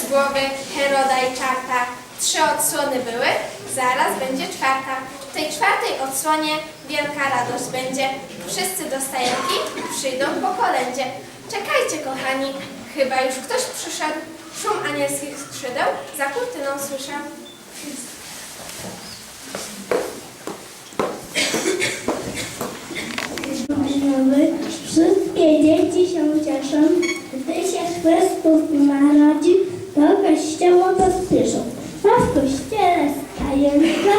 z głowy Heroda i czarta. Trzy odsłony były, zaraz będzie czwarta. W tej czwartej odsłonie wielka radość będzie. Wszyscy do stajenki przyjdą po kolędzie. Czekajcie, kochani, chyba już ktoś przyszedł. Szum anielskich skrzydeł za kurtyną słyszę. Wszystkie dzieci się cieszą, gdy się Chrystus narodził, do kościoła pospieszą. A w kościele stajenka,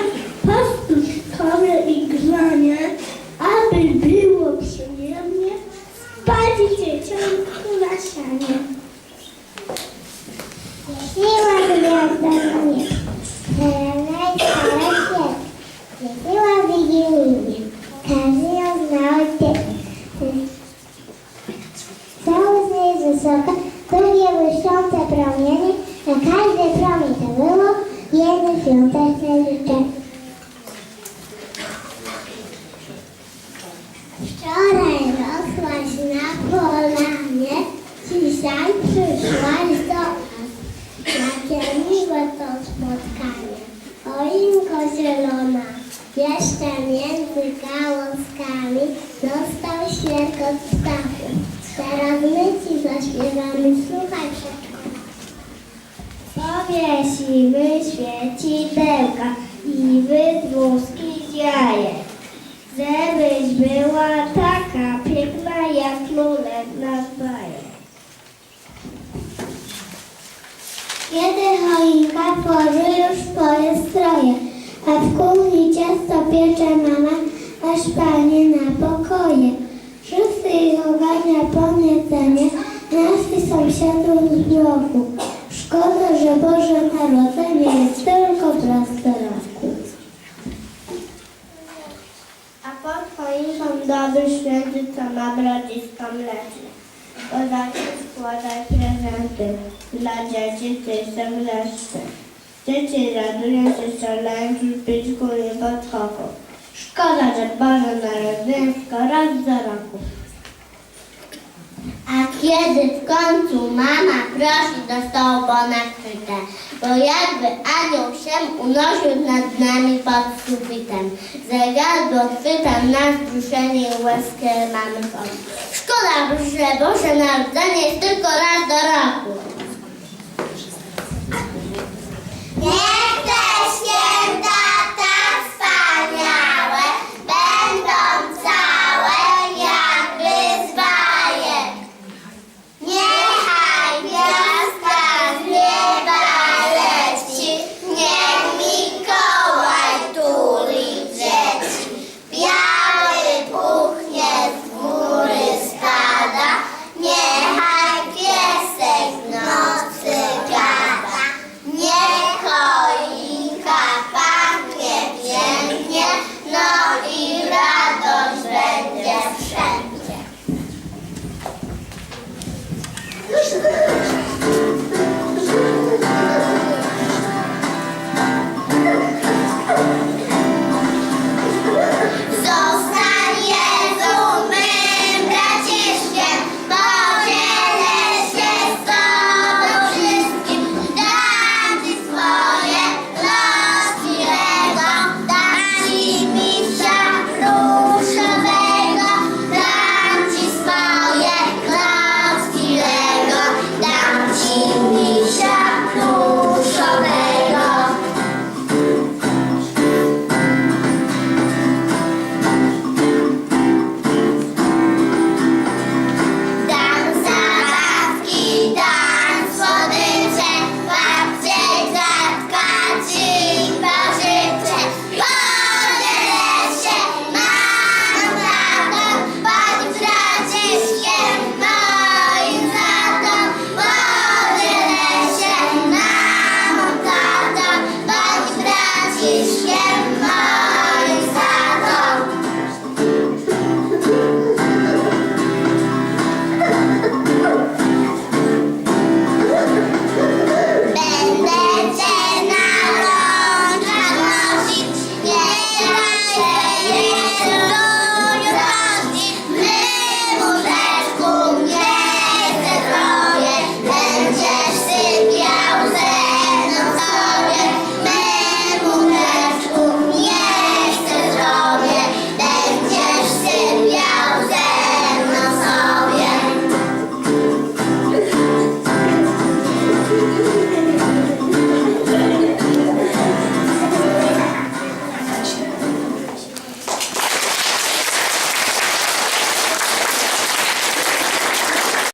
świąteczne życzenie. Wczoraj rosłaś na polanie, dzisiaj przyszłaś do nas. Jakie miłe to spotkanie, choinko zielona. Jeszcze między gałązkami dostał świerkot ptaku. Teraz my ci zaśpiewamy. Powiesimy świecidełka i wydmuski dzieje. Żebyś była taka piękna jak królewna baje. Kiedy choinka tworzy już swoje stroje, a w kuchni ciasto piecze mama, a szpanie na pokoje. Wszyscy ich ogarnia podniecenie, nasi sąsiadów z bloku. Szkoda, że Boże Narodzenie jest tylko w rozterowku. A pod choinką dobry święty, co ma brodzisko mleczne. Podajcie, składaj prezenty dla dzieci, ty się wreszcie. Dzieci radują się, szalejąc w piczku i pod koką. Szkoda, że Boże Narodzenie tylko raz do roku. A kiedy w końcu mama prosi do stołu ponakryte, bo jakby anioł się unosił nad nami pod sufitem. Zegardo chwyta nas wzruszenie i łezkę mamy w. Szkoda, że Boże Narodzenie jest tylko raz do